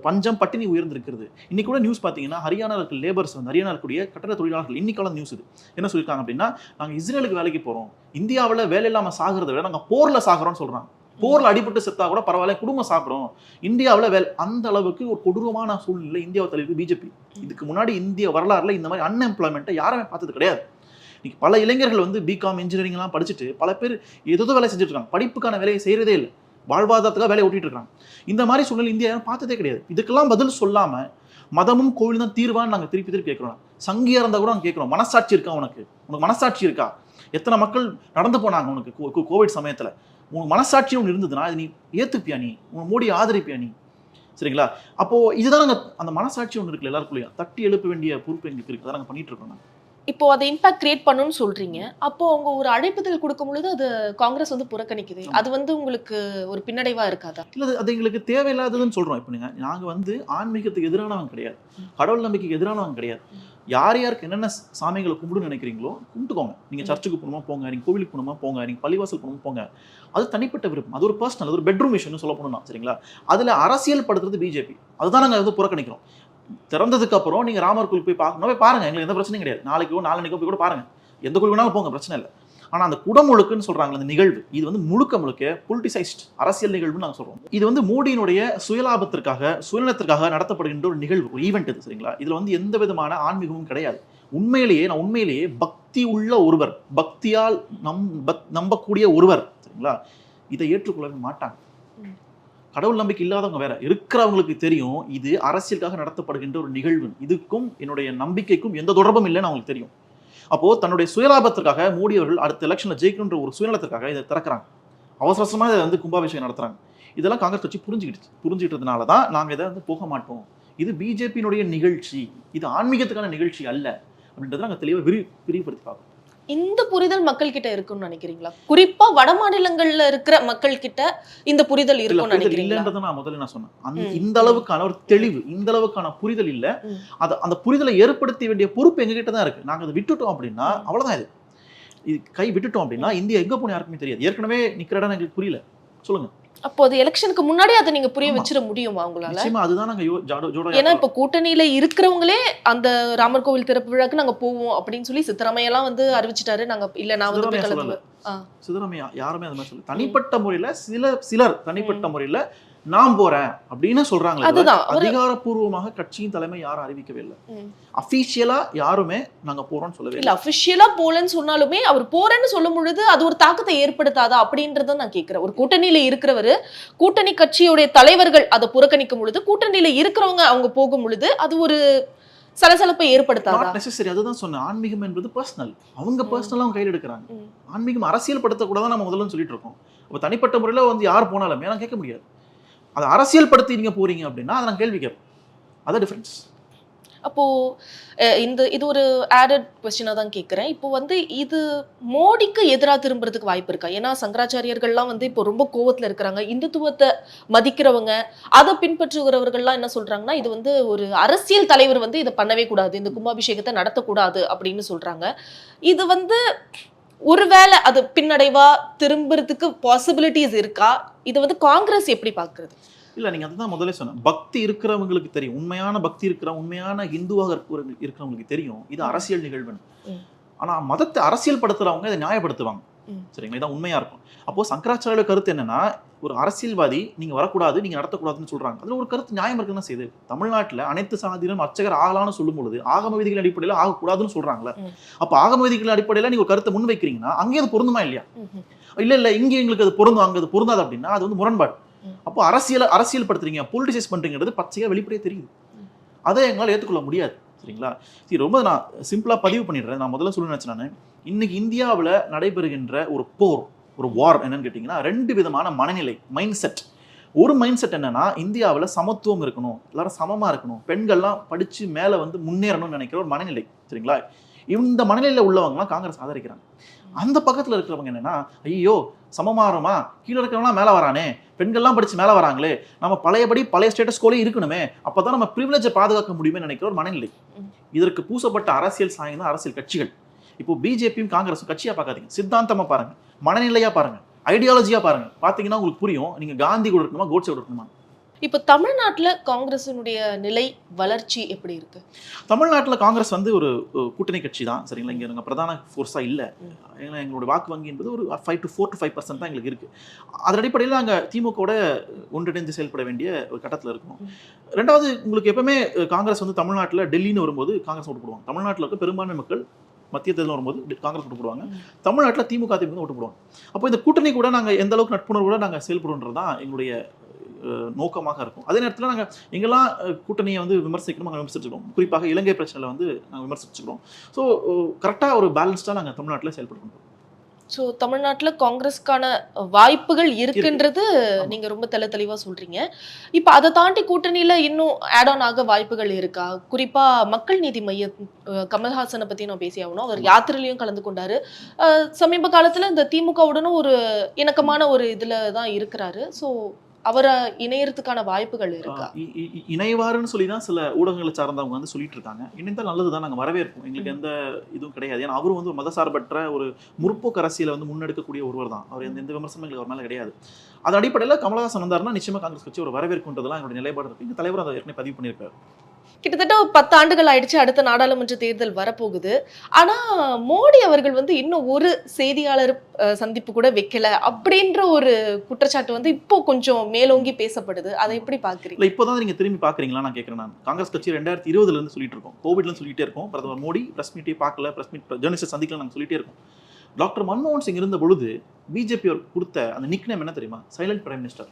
S2: பஞ்சம் பட்டினி உயர்ந்திருக்கிறது. இன்னைக்கு கூட நியூஸ் பார்த்தீங்கன்னா ஹரியானா இருக்க லேபர்ஸ் வந்து ஹரியானா இருக்கக்கூடிய கட்டட தொழிலாளர்கள் இன்னைக்கான நியூஸ் இது. என்ன சொல்லியிருக்காங்க அப்படின்னா நாங்கள் இஸ்ரேலுக்கு வேலைக்கு போகிறோம் இந்தியாவில் வேலை இல்லாமல் சாகிறத விட நாங்கள் போரில் சாகிறோம்னு சொல்கிறாங்க போரில் அடிபட்டு செத்தா கூட பரவாயில்ல குடும்பம் சாப்பிடும். இந்தியாவில் வேலை அந்த அளவுக்கு ஒரு கொடூரமான சூழ்நிலை இந்தியாவை தலைவர் பிஜேபி. இதுக்கு முன்னாடி இந்திய வரலாறுல இந்த மாதிரி அன்எம்ப்ளாய்மெண்ட்டை யாருமே பார்த்தது கிடையாது. இன்னைக்கு பல இளைஞர்கள் வந்து பிகாம் இன்ஜினியரிங்லாம் படிச்சுட்டு பல பேர் ஏதோ வேலை செஞ்சுட்டு இருக்காங்க படிப்புக்கான வேலையை செய்யறதே இல்லை. வாழ்வாதாரத்துக்காக வேலையை ஓட்டிட்டு இருக்காங்க இந்த மாதிரி சூழ்நிலை இந்தியா யாரும் பார்த்ததே கிடையாது. இதுக்கெல்லாம் பதில் சொல்லாம மதமும் கோவிலும் தான் தீர்வான்னு நாங்கள் திருப்பி திருப்பி கேட்குறோம். சங்கியா இருந்தால் கூட நாங்கள் கேட்குறோம். மனசாட்சி இருக்கா உனக்கு? உனக்கு மனசாட்சி இருக்கா? எத்தனை மக்கள் நடந்து போனாங்க உனக்கு கோ- கோவிட் சமயத்தில்? உனக்கு மனசாட்சி ஒன்று இருந்ததுன்னா அது நீ ஏத்துப்பியா நீ? உன் மோடியை ஆதரிப்பியா நீ? சரிங்களா? அப்போ இதுதான் நாங்க அந்த மனசாட்சி ஒன்று இருக்குல்ல எல்லாருக்குள்ளேயும் தட்டி எழுப்ப வேண்டிய பொறுப்பு எங்களுக்கு இருக்கு. அதை நாங்கள் பண்ணிட்டு இருக்கோம்.
S1: இப்போ அதை இம்பாக்ட் கிரியேட் பண்ணணும்னு சொல்றீங்க. அப்போ அவங்க ஒரு அழைப்புதல் கொடுக்கும் பொழுது அது காங்கிரஸ் வந்து புறக்கணிக்குது. அது வந்து உங்களுக்கு ஒரு பின்னடைவா இருக்காதா?
S2: இல்ல அது- அது எங்களுக்கு தேவையில்லாததுன்னு சொல்றோம். இப்போ நீங்க நாங்க வந்து ஆன்மீகத்துக்கு எதிரானவங்க கிடையாது. கடவுள் நம்பிக்கைக்கு எதிரானவங்க கிடையாது. யார் யாருக்கு என்னென்ன சாமிகளை கும்பிடுன்னு நினைக்கிறீங்களோ கும்பிட்டுக்கோங்க. நீங்க
S1: ம்.
S2: சர்ச்சுக்கு போகணுமா போங்க. நீங்க கோவிலுக்கு போகணுமா போங்க. நீங்க பள்ளிவாசல் போகணுமா போங்க. அது தனிப்பட்ட விருப்பம். அது ஒரு பர்சனல் அது ஒரு பெட்ரூம் விஷயம்னு சொல்ல போனோம்னா சரிங்களா? அதுல அரசியல் படுத்துறது பிஜேபி அதுதான் நாங்க வந்து புறக்கணிக்கிறோம். திறந்ததுக்கு அப்புறம் நீங்க ராமர் கோயில் போய் பார்க்கணும். போய் பாருங்க. எங்களுக்கு எந்த பிரச்சனையும் கிடையாது. நாளைக்கோ போய் கூட பாருங்க. எந்த கோயில் வேணாலும் போங்க. பிரச்சனை இல்லை. ஆனா அந்த குடமுழுக்குன்னு சொல்றாங்க அந்த நிகழ்வு. இது வந்து முழுக்க முழுக்க பொலிட்டிசைஸ்ட் அரசியல் நிகழ்வுன்னு நாங்க சொல்றோம். இது வந்து மோடியினுடைய சுயலாபத்திற்காக சுயநலத்திற்காக நடத்தப்படுகின்ற ஒரு நிகழ்வு ஒரு ஈவெண்ட் இது சரிங்களா? இதுல வந்து எந்த விதமான ஆன்மீகமும் கிடையாது. உண்மையிலேயே நான் உண்மையிலேயே பக்தி உள்ள ஒருவர் பக்தியால் நம் பக்- நம்பக்கூடிய ஒருவர் சரிங்களா? இதை ஏற்றுக்கொள்ளவே மாட்டாங்க. கடவுள் நம்பிக்கை இல்லாதவங்க வேற. இருக்கிறவங்களுக்கு தெரியும் இது அரசியலுக்காக நடத்தப்படுகின்ற ஒரு நிகழ்வு இதுக்கும் என்னுடைய நம்பிக்கைக்கும் எந்த தொடர்பும் இல்லைன்னு அவங்களுக்கு தெரியும். அப்போது தன்னுடைய சுயலாபத்திற்காக மோடி அவர்கள் அடுத்த எலெக்ஷனில் ஜெயிக்கணுன்ற ஒரு சுயநலத்திற்காக இதை திறக்கிறாங்க. அவசர அவசரமாக இதை வந்து கும்பாபிஷேகம் நடத்துகிறாங்க இதெல்லாம் காங்கிரஸ் கட்சி புரிஞ்சுக்கிடுச்சு. புரிஞ்சுக்கிட்டதுனால தான் நாங்கள் இதை வந்து போக மாட்டோம். இது பிஜேபியினுடைய நிகழ்ச்சி. இது ஆன்மீகத்துக்கான நிகழ்ச்சி அல்ல. அப்படின்றத நாங்கள் தெளிவாக விரி விரிவுபடுத்தி பார்க்கணும்.
S1: இந்த புரிதல் மக்கள் கிட்ட இருக்கும்னு நினைக்கிறீங்களா? குறிப்பா வட மாநிலங்கள்ல இருக்கிற மக்கள் கிட்ட இந்த புரிதல் இருக்கும்னு நினைக்கிறீங்களா?
S2: நான் முதல்ல நான் சொன்னேன். இந்த அளவுக்கான ஒரு தெளிவு இந்த அளவுக்கான புரிதல் இல்ல. அத அந்த புரிதலை ஏற்படுத்த வேண்டிய பொறுப்பு எங்ககிட்ட தான் இருக்கு. நாங்க அதை விட்டுட்டோம் அப்படின்னா. அவ்வளவுதான் இது. இது கை விட்டுட்டோம் அப்படின்னா இந்தியா எங்க போன யாருக்குமே தெரியாது. ஏற்கனவே நிக்கிற இடம் எங்களுக்கு புரியல. சொல்லுங்க.
S1: அப்போ அது எலெக்ஷனுக்கு முன்னாடி அதை நீங்க புரிய. வச்சிட முடியுமா உங்களால?
S2: நிச்சயமா அதுதான் நாங்க
S1: ஏன்னா இப்ப கூட்டணியில இருக்கிறவங்களே அந்த ராமர் கோவில் திறப்பு விழாக்கு நாங்க போவோம் அப்படின்னு சொல்லி சித்தராமையெல்லாம் வந்து அறிவிச்சிட்டாரு. நாங்க இல்ல நான் வந்து கலந்து.
S2: சிதறமையா யாருமே அந்த மாதிரி சொல்லல. தனிப்பட்ட முறையில சில சிலர் தனிப்பட்ட முறையில நான் போறேன் அப்படின்னு சொல்றாங்களே தவிர,
S1: அதுதான்.
S2: அதிகாரப்பூர்வமாக கட்சியின் தலைமை யாரும் அறிவிக்கவே இல்லை. அபிஷியலா யாருமே நாங்க போறோம்னு சொல்லவே இல்லை
S1: அபிஷியலா போலன்னு சொன்னாலுமே அவர் போறேன்னு சொல்லும் பொழுது அது ஒரு தாக்கத்தை ஏற்படுத்தாதா அப்படின்றத நான் கேக்குறேன் ஒரு கூட்டணியில இருக்கிறவரு கூட்டணி கட்சியுடைய தலைவர்கள் அதை புறக்கணிக்கும் பொழுது கூட்டணியில இருக்கிறவங்க அவங்க போகும் பொழுது அது ஒரு சலசலப்பை ஏற்படுத்தாதா?
S2: நெசசரி அதுதான் சொன்னேன். ஆன்மீகம் என்பது பர்சனல் அவங்க
S1: ம்.
S2: பர்சனலா அவங்க கையில் எடுக்கிறாங்க. ஆன்மீகம் அரசியல் படுத்தக்கூடாதான் நம்ம முதல்ல சொல்லிட்டு இருக்கோம். அப்ப தனிப்பட்ட முறையில வந்து யார் போனாலுமே நான் கேட்க முடியாது. அதை அரசியல் படுத்தி நீங்கள் போகிறீங்க அப்படின்னா அதை நான் கேள்வி கேட்பேன். அதான் டிஃப்ரென்ஸ்
S1: அப்போ இந்த இது ஒரு ஆடட் கொஸ்டினாக தான் கேட்குறேன். இப்போ வந்து இது மோடிக்கு எதிராக திரும்புறதுக்கு வாய்ப்பு இருக்கா? ஏன்னா சங்கராச்சாரியர்கள்லாம் வந்து இப்போ ரொம்ப கோவத்தில் இருக்கிறாங்க. இந்துத்துவத்தை மதிக்கிறவங்க அதை பின்பற்றுகிறவர்கள்லாம் என்ன சொல்கிறாங்கன்னா இது வந்து ஒரு அரசியல் தலைவர் வந்து இதை பண்ணவே கூடாது. இந்த கும்பாபிஷேகத்தை நடத்தக்கூடாது அப்படின்னு சொல்கிறாங்க இது வந்து ஒருவேளை அது பின்னடைவா திரும்புறதுக்கு பாசிபிலிட்டிஸ் இருக்கா இது வந்து காங்கிரஸ் எப்படி பார்க்கிறது
S2: இல்ல நீங்க அதுதான் முதல்ல சொன்னேன் பக்தி இருக்கிறவங்களுக்கு தெரியும் உண்மையான பக்தி இருக்கிற உண்மையான இந்துவாக இருக்கிறவங்க- இருக்கிறவங்களுக்கு தெரியும் இது. அரசியல் நிகழ்வுன்னு
S1: ம்.
S2: ஆனா மதத்தை அரசியல் படுத்துறவங்க இதை நியாயப்படுத்துவாங்க. சரிங்களா? இதான் உண்மையா இருக்கும். அப்போ சங்கராச்சாரியோட கருத்து என்னன்னா ஒரு அரசியல்வாதி நீங்க வரக்கூடாது நீங்க நடத்தக்கூடாதுன்னு சொல்றாங்க. அதுல ஒரு கருத்து நியாயம் இருக்குன்னு செய்யுது தமிழ்நாட்டுல அனைத்து சாதியிலும் அர்ச்சகர் ஆகலாம்னு சொல்லும் பொழுது ஆகம விதிகள் அடிப்படையில் ஆகக்கூடாதுன்னு சொல்றாங்களே
S1: ம்.
S2: அப்ப ஆகம விதிகள் அடிப்படையில நீங்க ஒரு கருத்தை முன் வைக்கிறீங்கன்னா அங்கே அது பொருந்துமா இல்லையா. இல்ல இல்ல இங்க எங்களுக்கு அது பொருந்தும் அங்க அது பொருந்தாது அப்படின்னா அது வந்து முரண்பாடு. அப்போ அரசியல் அரசியல் படுத்துறீங்க பொலிட்டிசைஸ் பண்றீங்கிறது பச்சையா வெளிப்படையா தெரியுது. அதை எங்களால் ஏற்றுக்கொள்ள முடியாது. சரிங்களா? சரி ரொம்ப நான் சிம்பிளாக பதிவு பண்ணிடுறேன். நான் முதல்ல சொல்ல நினைச்சேன் நான். இன்னைக்கு இந்தியாவில் நடைபெறுகின்ற ஒரு போர் ஒரு வார் என்னன்னு கேட்டிங்கன்னா ரெண்டு விதமான மனநிலை மைண்ட் செட் ஒரு மைண்ட் செட் என்னன்னா இந்தியாவில் சமத்துவம் இருக்கணும் எல்லாரும் சமமாக இருக்கணும். பெண்கள்லாம் படித்து மேலே வந்து முன்னேறணும்னு நினைக்கிற ஒரு மனநிலை சரிங்களா? இந்த மனநிலையில் உள்ளவங்கலாம் காங்கிரஸ் ஆதரிக்கிறாங்க. அந்த பக்கத்துல இருக்கிறவங்க என்னன்னா ஐயோ சமமாறமா கீழே இருக்கிறவங்களாம் மேல வரானே. பெண்கள்லாம் படிச்சு மேல வராங்களே. நம்ம பழையபடி பழைய ஸ்டேட்டஸ் கோலே இருக்கணுமே. அப்பதான் நம்ம ப்ரிவிலேஜை பாதுகாக்க முடியுமே நினைக்கிற ஒரு மனநிலை. இதற்கு பூசப்பட்ட அரசியல் சாயம் தான் அரசியல் கட்சிகள். இப்போ பிஜேபியும் காங்கிரஸும் கட்சியா பார்க்காதீங்க சித்தாந்தமா பாருங்க. மனநிலையா பாருங்க. ஐடியாலஜியா பாருங்க. பாத்தீங்கன்னா உங்களுக்கு புரியும். நீங்க காந்தி கூட இருக்கணுமா கோட்சே கூட இருக்கணுமா
S1: இப்ப தமிழ்நாட்டுல காங்கிரசினுடைய நிலை வளர்ச்சி எப்படி இருக்கு?
S2: தமிழ்நாட்டுல காங்கிரஸ் வந்து ஒரு கூட்டணி கட்சி தான் சரிங்களா? இங்க நாங்கள் பிரதான ஃபோர்ஸா இல்ல. ஏன்னா எங்களோட வாக்கு வங்கி என்பது ஒரு five to four to five percent தான் எங்களுக்கு இருக்கு. அதன் அடிப்படையில் நாங்கள் திமுகவோட ஒன்றிணைந்து செயல்பட வேண்டிய ஒரு கட்டத்தில் இருக்கோம். ரெண்டாவது உங்களுக்கு எப்பவுமே காங்கிரஸ் வந்து தமிழ்நாட்டில் டெல்லின்னு வரும்போது காங்கிரஸ் ஓட்டு போடுவாங்க. தமிழ்நாட்டில் இருக்க பெரும்பான்மை மக்கள் மத்திய தேர்தல் வரும்போது காங்கிரஸ் ஓட்டு போடுவாங்க. தமிழ்நாட்டில் திமுக திமுக ஓட்டு போடுவாங்க. அப்போ இந்த கூட்டணி கூட நாங்கள் எந்த அளவுக்கு நட்புணர்வோட நாங்கள் செயல்படுன்றது தான் எங்களுடைய நோக்கமாக இருக்கும். அதே நேரத்தில் நாங்கள் எங்கெல்லாம் கூட்டணியை வந்து விமர்சிக்கணும் நாங்கள் விமர்சிச்சிருக்கோம். குறிப்பாக இலங்கை பிரச்சனையில் வந்து நாங்கள் விமர்சிச்சிருக்கோம் ஸோ கரெக்டாக ஒரு பேலன்ஸ்டாக நாங்கள் தமிழ்நாட்டில் செயல்படுறோம்
S1: சோ தமிழ்நாட்டுல காங்கிரஸ்க்கான வாய்ப்புகள் இருக்குன்றது
S2: ஆமா.
S1: நீங்க ரொம்ப தெளி தெளிவா சொல்றீங்க. இப்ப அதை தாண்டி கூட்டணியில இன்னும் ஆட் ஆன் ஆக வாய்ப்புகள் இருக்கா? குறிப்பா மக்கள் நீதி மையம் அஹ், கமல்ஹாசனை பத்தி நான் பேசி ஆகணும். அவர் யாத்திரையிலயும் கலந்து கொண்டாரு. சமீப காலத்துல இந்த திமுகவுடனும் ஒரு இணக்கமான ஒரு இதுல தான் இருக்கிறாரு. சோ அவரை இணையறதுக்கான வாய்ப்புகள் இருக்கா?
S2: இணைவாருன்னு சொல்லி தான் சில ஊடகங்களை சார்ந்தவங்க வந்து சொல்லிட்டு இருக்காங்க இணைந்தால் நல்லது தான் நாங்கள் வரவேற்போம். எங்களுக்கு எந்த இதுவும் கிடையாது. ஏன்னா அவரும் வந்து ஒரு மதசார்பற்ற ஒரு முற்போக்கு அரசியலை வந்து முன்னெடுக்கக்கூடிய ஒருவர் தான். அவர் எந்த எந்த விமர்சனமும் எங்களுக்கு அவர் மேலே கிடையாது. அது அடிப்படையில் கமலஹாசன் வந்தாருன்னா நிச்சயமா காங்கிரஸ் கட்சி ஒரு வரவேற்குன்றதெல்லாம் என்னோட நிலைப்பாடு இருக்கு. எங்க தலைவர் அதை ஏற்கனவே பதிவு பண்ணியிருக்காரு
S1: கிட்டத்தட்ட பத்து ஆண்டுகள் ஆயிடுச்சு அடுத்த நாடாளுமன்ற தேர்தல் வரப்போகுது. ஆனா மோடி அவர்கள் வந்து இன்னும் ஒரு செய்தியாளர் சந்திப்பு கூட வைக்கல அப்படின்ற ஒரு குற்றச்சாட்டு வந்து இப்போ கொஞ்சம் மேலோங்கி பேசப்படுது. அதை எப்படி பாக்குறீங்க
S2: இப்போதான் இப்போ தான் நீங்கள் திரும்பி பார்க்குறீங்களா? நான் கேட்குறேன் நான். காங்கிரஸ் கட்சி ரெண்டாயிரத்தி இருபதுலேருந்து சொல்லிட்டு இருக்கோம். கோவிட்ல சொல்லிட்டே இருக்கோம். பிரதமர் மோடி பிரஸ் மீட்டே பார்க்கல பிரஸ் மீட் ஜேர்னலிஸ்ட் சந்திக்கல நாங்கள் சொல்லிட்டே இருக்கோம். டாக்டர் மன்மோகன் சிங் இருந்த பொழுது பிஜேபி கொடுத்த அந்த நிக்னேம் என்ன தெரியுமா? Silent prime minister.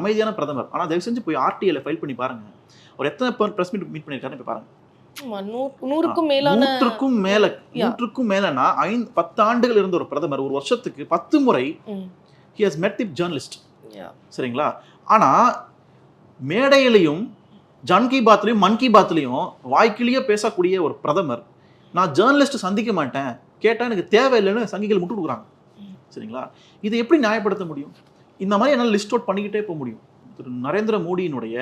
S2: அமைதியான பிரதமர். ஆனால் தயவு செஞ்சு போய் ஆர்டிஐல ஃபைல் பண்ணி பாருங்க. அவர் எத்தனை பிரஸ் மீட் மீட் பண்ணியிருக்காருன்னு போய் பாருங்க.
S1: மேலான
S2: நூற்றுக்கும் மேல. நூற்றுக்கும் மேலனா ஐந்து பத்து ஆண்டுகள் இருந்த ஒரு பிரதமர் ஒரு வருஷத்துக்கு பத்து முறை he has met the journalist. சரிங்களா? ஆனா மேடையிலையும் ஜன் கி பாத்லையும் மன் கி பாத்லையும் வாய்க்கிலேயே பேசக்கூடிய ஒரு பிரதமர். நான் ஜேர்னலிஸ்ட் சந்திக்க மாட்டேன். கேட்டால் எனக்கு தேவையில்லைன்னு சங்கிகள் முட்டு கொடுக்குறாங்க. சரிங்களா? இதை எப்படி நியாயப்படுத்த முடியும்? இந்த மாதிரி என்னால் லிஸ்ட் அவுட் பண்ணிக்கிட்டே போக முடியும். திரு நரேந்திர மோடியினுடைய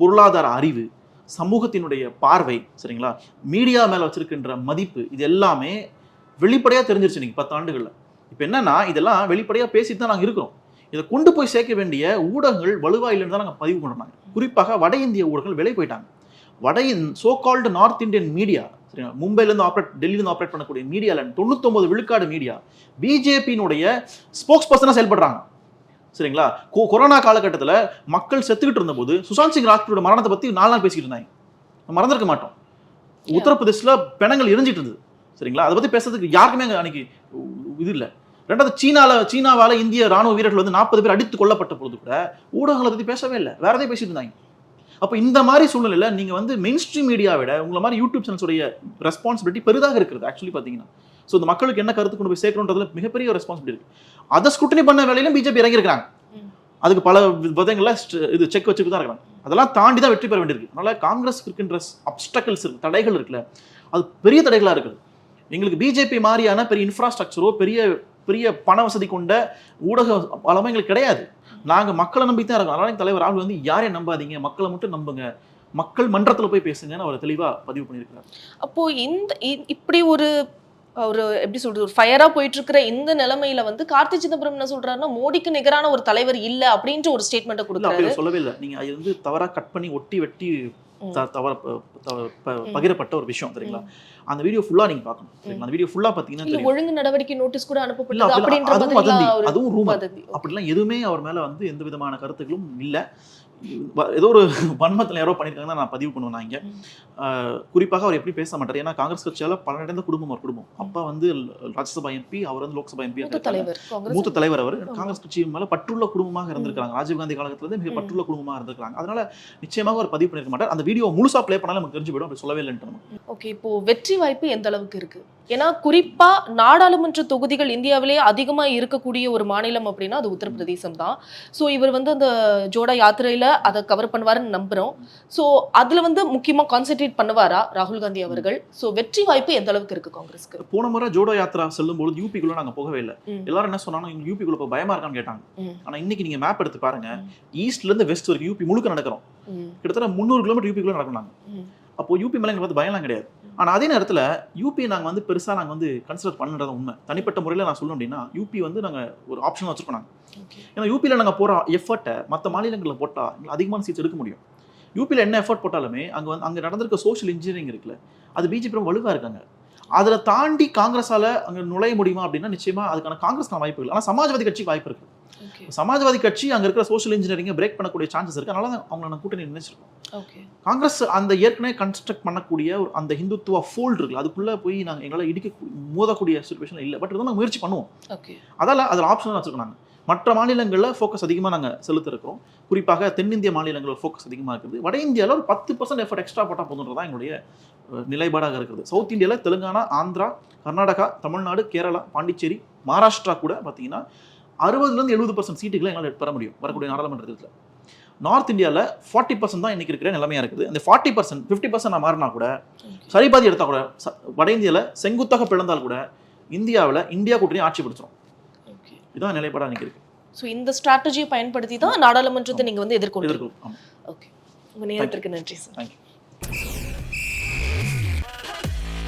S2: பொருளாதார அறிவு சமூகத்தினுடைய பார்வை சரிங்களா? மீடியா மேலே வச்சிருக்கின்ற மதிப்பு இது எல்லாமே வெளிப்படையாக தெரிஞ்சிருச்சு நீங்கள் பத்து இப்போ என்னன்னா இதெல்லாம் வெளிப்படையாக பேசிட்டு தான் நாங்கள் இருக்கிறோம். இதை கொண்டு போய் சேர்க்க வேண்டிய ஊடகங்கள் வலுவாக இல்லைன்னு தான் நாங்கள் பதிவு பண்ணுறாங்க குறிப்பாக வட இந்திய ஊடகங்கள் விலை போயிட்டாங்க. வட so called North Indian media சரிங்களா? மும்பைலேருந்து ஆப்ரேட் டெல்லியிலேருந்து ஆப்ரேட் பண்ணக்கூடிய மீடியாவில் தொண்ணூத்தொம்பது விழுக்காடு மீடியா பிஜேபியினுடைய ஸ்போக்ஸ் பர்சனாக செயல்படுறாங்க. சரிங்களா? கொ- கொரோனா காலகட்டத்தில் மக்கள் செத்துக்கிட்டு இருந்தபோது சுஷாந்த் சிங் ராஜ்பூரோட மரணத்தை பற்றி நாலு நாள் பேசிக்கிட்டு இருந்தாங்க. மறந்துருக்க மாட்டோம். உத்தரப்பிரதேசில் பிணங்கள் எரிஞ்சிட்டு இருந்தது. சரிங்களா? அதை பற்றி பேசுறதுக்கு யாருக்குமே அங்கே அன்னைக்கு இது இல்லை. ரெண்டாவது சீனாவில் சீனாவால் இந்திய ராணுவ வீரர்கள் வந்து நாற்பது பேர் அடித்து கொல்லப்பட்ட பொழுது கூட ஊடகங்களை பற்றி பேசவே இல்லை. வேற எதையும் பேசிட்டு இருந்தாங்க. அப்போ இந்த மாதிரி சூழ்நிலையில நீங்க வந்து மெயின் ஸ்ட்ரீம் மீடியா விட உங்களை மாதிரி யூடியூப் சேனல்ஸுடைய ரெஸ்பான்சிபிலிட்டி பெரிதாக இருக்கிறது ஆக்சுவலி பாத்தீங்கன்னா ஸோ இந்த மக்களுக்கு என்ன கருத்து கொண்டு போய் சேர்க்கணுன்றதுல மிகப்பெரிய ரெஸ்பான்சிபிலிட்டி இருக்கு. அதை ஸ்குட்டனி பண்ண வேலையிலும் பிஜேபி இறங்கியிருக்காங்க
S1: ம்.
S2: அதுக்கு பல விதங்கள்ல இது செக் வச்சுட்டு தான் இருக்காங்க அதெல்லாம் தாண்டி தான் வெற்றி பெற வேண்டியிருக்கு அதனால காங்கிரஸ் இருக்கின்ற அப்டக்கல்ஸ் இருக்கு தடைகள் இருக்குல்ல. அது பெரிய தடைகளா இருக்குது. எங்களுக்கு பிஜேபி மாதிரியான பெரிய இன்ஃப்ராஸ்ட்ரக்சரோ பெரிய பெரிய பண வசதி கொண்ட ஊடக பலமும் எங்களுக்கு கிடையாது. நாங்க மக்களை நம்பி தான் இருக்கோம். அதனால தலைவர் ராகுல் வந்து யாரையும் நம்பாதீங்க மக்களை மட்டும் நம்புங்க மக்கள் மன்றத்துல போய் பேசுங்கன்னு அவர் தெளிவா பதிவு பண்ணியிருக்கிறார்.
S1: அப்போ இந்த இப்படி ஒரு ஒரு எப்படி சொல்றது ஒரு ஃபயரா போயிட்டு இருக்கிற இந்த நிலைமையில வந்து கார்த்தி சிதம்பரம் என்ன சொல்றாருன்னா மோடிக்கு நிகரான ஒரு தலைவர் இல்ல அப்படின்ற ஒரு கொடுக்குறாரு
S2: அப்படி சொல்லவே இல்லை. நீங்க அது வந்து தவறா கட் பண்ணி ஒட்டி வெட்டி தவற. பகிரப்பட்ட ஒரு விஷயம் சரிங்களா அந்த வீடியோ ஃபுல்லா நீங்க பார்க்கணும் சரிங்களா அந்த வீடியோ ஃபுல்லா பாத்தீங்கன்னா
S1: ஒழுங்கு நடவடிக்கை நோட்டீஸ் கூட அப்படின்ற
S2: அதுவும் அதுவும்
S1: வதந்தி.
S2: அப்படிலாம் எதுவுமே அவர் மேல வந்து எந்த விதமான கருத்துக்களும் இல்ல. ஏதோ ஒரு வன்மத்தில் யாரோ பண்ணியிருக்காங்க நான் பதிவு பண்ணுவேன் நான் இங்க. குறிப்பாக அவர் எப்படி பேச மாட்டார்? ஏன்னா காங்கிரஸ் கட்சியால பலனடைந்த குடும்பம் அவர் குடும்பம். அப்பா வந்து ராஜ்யசபா எம்பி அவர் வந்து லோக்சபா எம்பி
S1: மூத்த தலைவர் காங்கிரஸ்
S2: மூத்த தலைவர் அவர். காங்கிரஸ் கட்சி மேல பற்றுள்ள குடும்பமாக இருந்திருக்காங்க ராஜீவ்காந்தி காலத்துல இருந்து மிக. பற்றுள்ள குடும்பமாக இருந்திருக்காங்க அதனால நிச்சயமாக அவர் பதிவு பண்ணிருக்க மாட்டார். அந்த வீடியோ முழுசா ப்ளே பண்ணாலும் நமக்கு தெரிஞ்சு போயிடும். அப்படி சொல்லவே இல்லைன்ட்டு
S1: ஓகே இப்போ வெற்றி வாய்ப்பு எந்த அளவுக்கு இருக்கு? ஏன்னா குறிப்பா நாடாளுமன்ற தொகுதிகள் இந்தியாவிலேயே அதிகமா இருக்கக்கூடிய ஒரு மாநிலம் அப்படின்னா அது உத்தரப்பிரதேசம் தான் ஸோ இவர் வந்து அந்த ஜோடா யாத்திரையில அதை கவர் பண்ணுவாருன்னு நம்புறோம். ஸோ அதுல வந்து முக்கியமா கான்சென்ட்ரேட் பண்ணுவாரா ராகுல் காந்தி அவர்கள்? ஸோ வெற்றி வாய்ப்பு எந்த அளவுக்கு இருக்கு காங்கிரஸ்க்கு?
S2: போன முறை ஜோடோ யாத்ரா செல்லும் பொழுது யூபிக்குள்ள நாங்க போகவே இல்லை. எல்லாரும் என்ன சொன்னாங்க யூபிக்குள்ள போய் பயமா இருக்கான்னு கேட்டாங்க. ஆனா இன்னைக்கு நீங்க மேப் எடுத்து பாருங்க. ஈஸ்ட்ல இருந்து வெஸ்ட் வரைக்கும் யூபி முழுக்க நடக்கிறோம். கிட்டத்தட்ட முந்நூறு கிலோமீட்டர் யூபிக்குள்ள நடக்கும் நாங்க
S1: ம்,
S2: அப்போ யூபி மேல எங்களுக்கு வந்து பயம்லாம் கிடையாது. ஆனா அதே நேரத்துல யூபி நாங்க வந்து பெருசா நாங்க வந்து கன்சிடர் பண்ணுறது உண்மை. தனிப்பட்ட முறையில நான் சொல்லணும் அப்படின்னா யூபி வந்து நாங்க ஒரு ஆப்ஷன் வச்சிருக்கோம் நாங்க.
S1: Okay.
S2: ஏன்னா யூபியில் நாங்கள் போகிற எஃபர்ட்டை மற்ற மாநிலங்களில் போட்டால் எங்களுக்கு அதிகமான சீட்ஸ் எடுக்க முடியும். யூபியில் என்ன எஃபர்ட் போட்டாலுமே அங்கே வந்து அங்கே நடந்திருக்க சோஷியல் இன்ஜினியரிங் இருக்குல்ல அது பிஜேபி ரொம்ப வலுவாக இருக்காங்க. அதில் தாண்டி காங்கிரஸால் அங்கே நுழைய முடியுமா அப்படின்னா நிச்சயமா அதுக்கான காங்கிரஸ்க்கான வாய்ப்பு இல்லை ஆனால் சமாஜ்வாதி கட்சிக்கு வாய்ப்பு இருக்கு.
S1: Okay,
S2: சமாஜ்வாதி கட்சி அங்கே இருக்கிற சோஷியல் இன்ஜினியரிங்கை பிரேக் பண்ணக்கூடிய சான்சஸ் இருக்கு. அதனால தான் அவங்கள நான் கூட்டணி நினைச்சிருக்கோம். காங்கிரஸ் அந்த ஏற்கனவே கன்ஸ்ட்ரக்ட் பண்ணக்கூடிய ஒரு அந்த ஹிந்துத்துவ ஃபோல்ட் இருக்குல்ல அதுக்குள்ளே போய் நாங்கள் எங்களால் இடிக்க மோதக்கூடிய சுச்சுவேஷன் இல்லை. பட் இருந்தாலும் நாங்கள் முயற்சி பண்ணுவோம். அதால அதில் ஆப்ஷன் வச்சிருக்கோம் நாங்கள் மற்ற மாநிலங்களில் ஃபோக்கஸ் அதிகமாக நாங்கள் செலுத்திருக்கிறோம் குறிப்பாக தென்னிந்திய மாநிலங்களில் ஃபோக்கஸ் அதிகமாக இருக்குது. வட இந்தியாவில் ஒரு பத்து பர்சன்ட் எஃபர்ட் எக்ஸ்ட்ரா போட்டால் போதுன்றது தான் எங்களுடைய நிலைப்பாடாக இருக்குது. சவுத் இந்தியாவில் தெலுங்கானா ஆந்திரா கர்நாடகா தமிழ்நாடு கேரளா பாண்டிச்சேரி மகாராஷ்டிரா கூட பார்த்தீங்கன்னா அறுபதுலேருந்து எழுபது பர்சன்ட் சீட்டுகளை எங்களால் பெற முடியும் வரக்கூடிய நாடாளுமன்ற தேர்தலில். நார்த் இந்தியாவில் ஃபார்ட்டி பர்சன்ட் தான் இன்னைக்கு இருக்கிற நிலைமையாக இருக்குது. அந்த ஃபார்ட்டி பர்சன்ட் ஃபிஃப்டி பர்சன்ட் நான் மாறினா கூட. சரிபாதி எடுத்தால் கூட வட இந்தியாவில் செங்குத்தாக பிளந்தால் கூட இந்தியாவில் இந்தியா கூட்டணி ஆட்சி பிடிச்சிரும். இதான் நிலைப்பாடாக இன்னைக்கு இருக்கு.
S1: ஸோ இந்த ஸ்ட்ராட்டஜியை பயன்படுத்தி தான் நாடாளுமன்றத்தை நீங்க வந்து
S2: ஆமாம்
S1: ஓகே உங்க நேரத்திற்கு நன்றி சார்
S2: தேங்க்யூ